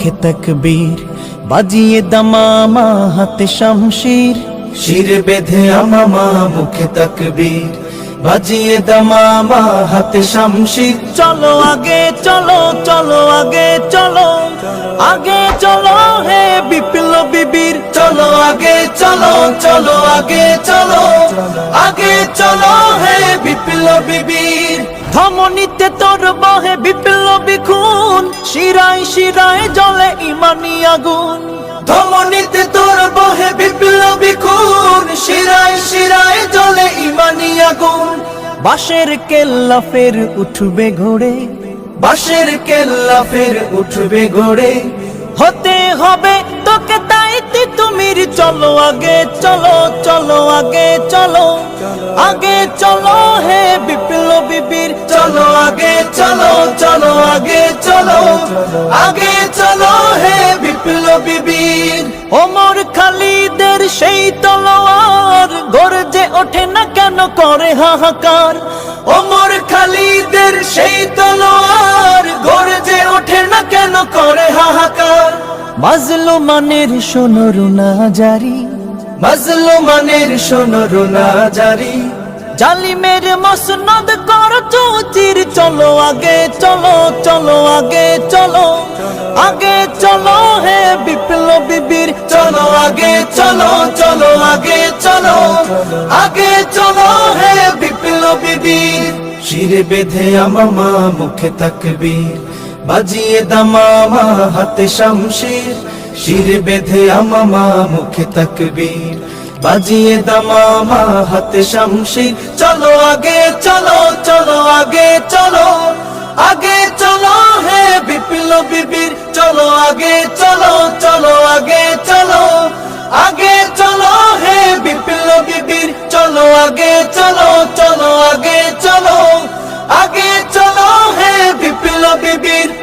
মুখে তকবীর বাজিয়ে দামামা হাতে শামশির। শির বেঁধে আমামা মুখে তকবীর বাজিয়ে দামামা হাতে শামশির। চলো আগে চলো চলো আগে চলো আগে চলো হে বিপ্ল বিবির চলো আগে চলো চলো আগে চলো আগে চলো হে বিপ্ল বিবির ধমনীতে তোর বহে বিপ্লবী খুন। শিরায় শিরায় জলে ইমানি আগুন। ধমনীতে তোর বহে বিপ্লবী খুন। শিরায় শিরায় জলে ইমানি আগুন। বাঁশের কেল্লা ফের উঠবে ঘোড়ে। বাঁশের কেল্লা ফের উঠবে ঘোড়ে। হতে হবে তোকে তাইতে তুমির। চলো আগে, চলো চলো, আগে চলো। আগে চলো হে বীর চলো আগে, চলো চলো, আগে চলো আগে চলো হে বিপ্লবী বীর। ওমর খালিদের সেই তলোয়ার গর্জে ওঠে না কেন করে হাহাকার। ওমর খালিদের সেই তলোয়ার গর্জে ওঠে না কেন করে হাহাকার। মাজলো মানের সোনর না জারি। মাজলো মানের সোনর না জারি। জালিমের মসনদ চৌচির চলো আগে, চলো চলো আগে চলো। আগে চলো হে বিপ্লবী বীর, চলো আগে, চলো চলো আগে চলো। আগে চলো হে বিপ্লবী বীর, শিরে বেঁধে আমামা মুখে তাকবীর। বাজিয়ে দামামা হাতে শামশির, শিরে বেঁধে আমামা মুখে তাকবীর। বাজিয়ে দামামা হাতে শামশির চলো আগে, চলো চলো, আগে চলো। আগে চলো হে বিপ্লবী বীর। চলো আগে, চলো চলো, আগে চলো। আগে চলো হে বিপ্লবী বীর। চলো আগে, চলো চলো, আগে চলো। আগে চলো হে বিপ্লবী বীর।